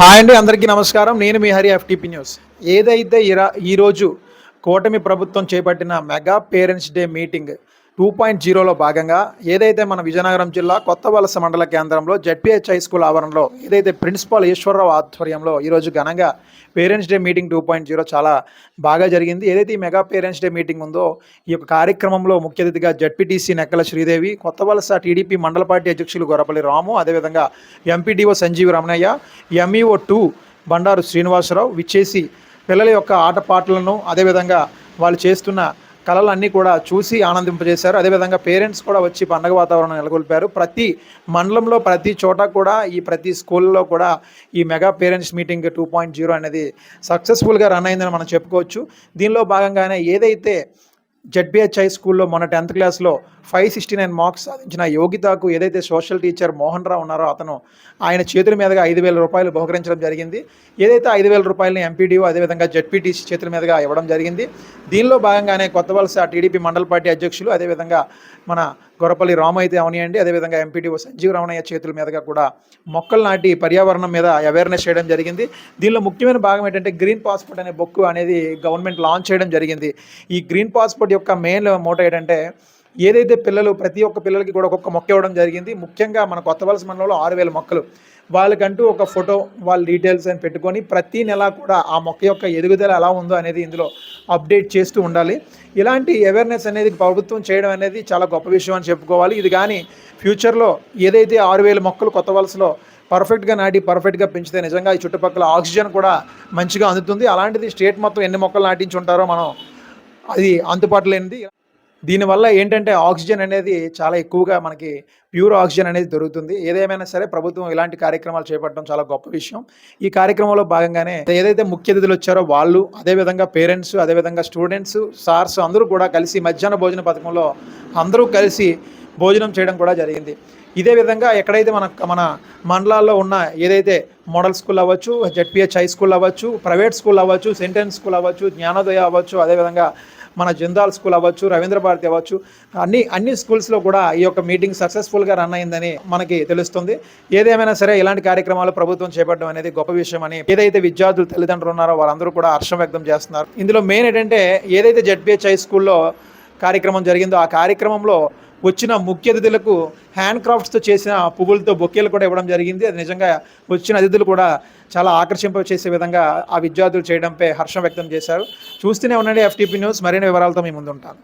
Hi అండి అందరికీ నమస్కారం. నేను మీ హరి ఎఫ్టీపీ న్యూస్ ఏదైతే ఈరా ఈరోజు కూటమి ప్రభుత్వం చేపట్టిన mega parents day meeting two point జీరోలో భాగంగా ఏదైతే మన విజయనగరం జిల్లా కొత్త వలస మండల కేంద్రంలో జడ్పీహెచ్ హై స్కూల్ ఆవరణలో ఏదైతే ప్రిన్సిపాల్ ఈశ్వరరావు ఆధ్వర్యంలో ఈరోజు ఘనంగా parents day meeting two point zero చాలా బాగా జరిగింది. ఏదైతే ఈ మెగా పేరెంట్స్ డే మీటింగ్ ఉందో ఈ యొక్క కార్యక్రమంలో ముఖ్య అతిథిగా జడ్పీటీసీ నెక్కల శ్రీదేవి కొత్త వలస టీడీపీ మండల పార్టీ అధ్యక్షులు గొరపల్లి రాము అదేవిధంగా MPDO Sanjeev Ramanaiah MEO two Bandaru Srinivasarao విచ్చేసి పిల్లల యొక్క ఆటపాటలను అదేవిధంగా వాళ్ళు చేస్తున్న కళలన్నీ కూడా చూసి ఆనందింపజేశారు. అదేవిధంగా పేరెంట్స్ కూడా వచ్చి పండగ వాతావరణం నెలకొల్పారు. ప్రతి మండలంలో ప్రతి చోట కూడా ఈ ప్రతి స్కూల్లో కూడా ఈ mega parents meeting two point zero అనేది సక్సెస్ఫుల్గా రన్ అయిందని మనం చెప్పుకోవచ్చు. దీనిలో భాగంగానే ఏదైతే జెడ్పిహెచ్ హై స్కూల్లో మొన్న టెన్త్ క్లాస్లో ఫైవ్ సిక్స్టీ నైన్ మార్క్స్ సాధించిన యోగితాకు ఏదైతే సోషల్ టీచర్ మోహన్ రావు ఉన్నారో అతను ఆయన చేతుల మీదుగా ఐదు వేల రూపాయలు బహుకరించడం జరిగింది. ఏదైతే ఐదు వేల రూపాయలని ఎంపీడీఓ అదేవిధంగా జెడ్పీటీసీ చేతుల మీదుగా ఇవ్వడం జరిగింది. దీనిలో భాగంగానే కొత్త వలస టీడీపీ మండల పార్టీ అధ్యక్షులు అదేవిధంగా మన గొరపల్లి రామ అయితే అవనియండి. అదేవిధంగా ఎంపీటీఓ సంజీవ రమణయ్య చేతుల మీదుగా కూడా మొక్కలు నాటి పర్యావరణం మీద అవేర్నెస్ చేయడం జరిగింది. దీనిలో ముఖ్యమైన భాగం ఏంటంటే గ్రీన్ పాస్పోర్ట్ అనే బుక్ అనేది గవర్నమెంట్ లాంచ్ చేయడం జరిగింది. ఈ గ్రీన్ పాస్పోర్ట్ యొక్క మెయిన్ మోటో ఏంటంటే ఏదైతే పిల్లలు ప్రతి ఒక్క పిల్లలకి కూడా ఒక్కొక్క మొక్క ఇవ్వడం జరిగింది. ముఖ్యంగా మన కొత్త వలస మండలంలో ఆరు వేల మొక్కలు. వాళ్ళకంటూ ఒక ఫోటో వాళ్ళ డీటెయిల్స్ అని పెట్టుకొని ప్రతి నెల కూడా ఆ మొక్క యొక్క ఎదుగుదల ఎలా ఉందో అనేది ఇందులో అప్డేట్ చేస్తూ ఉండాలి. ఇలాంటి అవేర్నెస్ అనేది ప్రభుత్వం చేయడం అనేది చాలా గొప్ప విషయం అని చెప్పుకోవాలి. ఇది కానీ ఫ్యూచర్లో ఏదైతే ఆరు వేల మొక్కలు కొత్త వలసలో పర్ఫెక్ట్గా నాటి పర్ఫెక్ట్గా పెంచితే నిజంగా ఈ చుట్టుపక్కల ఆక్సిజన్ కూడా మంచిగా అందుతుంది. అలాంటిది స్టేట్ మొత్తం ఎన్ని మొక్కలు నాటించి ఉంటారో మనం అది అందుబాటులేనిది దీనివల్ల ఏంటంటే ఆక్సిజన్ అనేది చాలా ఎక్కువగా మనకి ప్యూర్ ఆక్సిజన్ అనేది దొరుకుతుంది. ఏదేమైనా సరే ప్రభుత్వం ఇలాంటి కార్యక్రమాలు చేపట్టడం చాలా గొప్ప విషయం. ఈ కార్యక్రమంలో భాగంగానే ఏదైతే ముఖ్య అతిథులు వచ్చారో వాళ్ళు అదేవిధంగా పేరెంట్స్ అదేవిధంగా స్టూడెంట్స్ సార్స్ అందరూ కూడా కలిసి మధ్యాహ్న భోజన పథకంలో అందరూ కలిసి భోజనం చేయడం కూడా జరిగింది. ఇదే విధంగా ఎక్కడైతే మన మన మండలాల్లో ఉన్న ఏదైతే మోడల్ స్కూల్ అవ్వచ్చు జెడ్పిహెచ్ హై స్కూల్ అవ్వచ్చు ప్రైవేట్ స్కూల్ అవ్వచ్చు సెంటెన్స్ స్కూల్ అవ్వచ్చు జ్ఞానోదయ అవ్వచ్చు అదేవిధంగా మన జిందాల్ స్కూల్ అవ్వచ్చు రవీంద్ర భారతి అవ్వచ్చు అన్ని అన్ని స్కూల్స్లో కూడా ఈ యొక్క మీటింగ్ సక్సెస్ఫుల్గా రన్ అయిందని మనకి తెలుస్తుంది. ఏదేమైనా సరే ఇలాంటి కార్యక్రమాలు ప్రభుత్వం చేపట్టడం అనేది గొప్ప విషయం అని ఏదైతే విద్యార్థులు తల్లిదండ్రులు ఉన్నారో వారందరూ కూడా హర్షం వ్యక్తం చేస్తున్నారు. ఇందులో మెయిన్ ఏంటంటే ఏదైతే జెడ్పిహెచ్ హై స్కూల్లో కార్యక్రమం జరిగిందో ఆ కార్యక్రమంలో వచ్చిన ముఖ్య అతిథులకు హ్యాండ్ క్రాఫ్ట్స్తో చేసిన పువ్వులతో బొకేలు కూడా ఇవ్వడం జరిగింది. అది నిజంగా వచ్చిన అతిథులు కూడా చాలా ఆకర్షింప చేసే విధంగా ఆ విద్యార్థులు చేయడంపై హర్షం వ్యక్తం చేశారు. చూస్తూనే ఉండండి ఎఫ్టీపీ న్యూస్. మరిన్ని వివరాలతో మీ ముందు ఉంటాను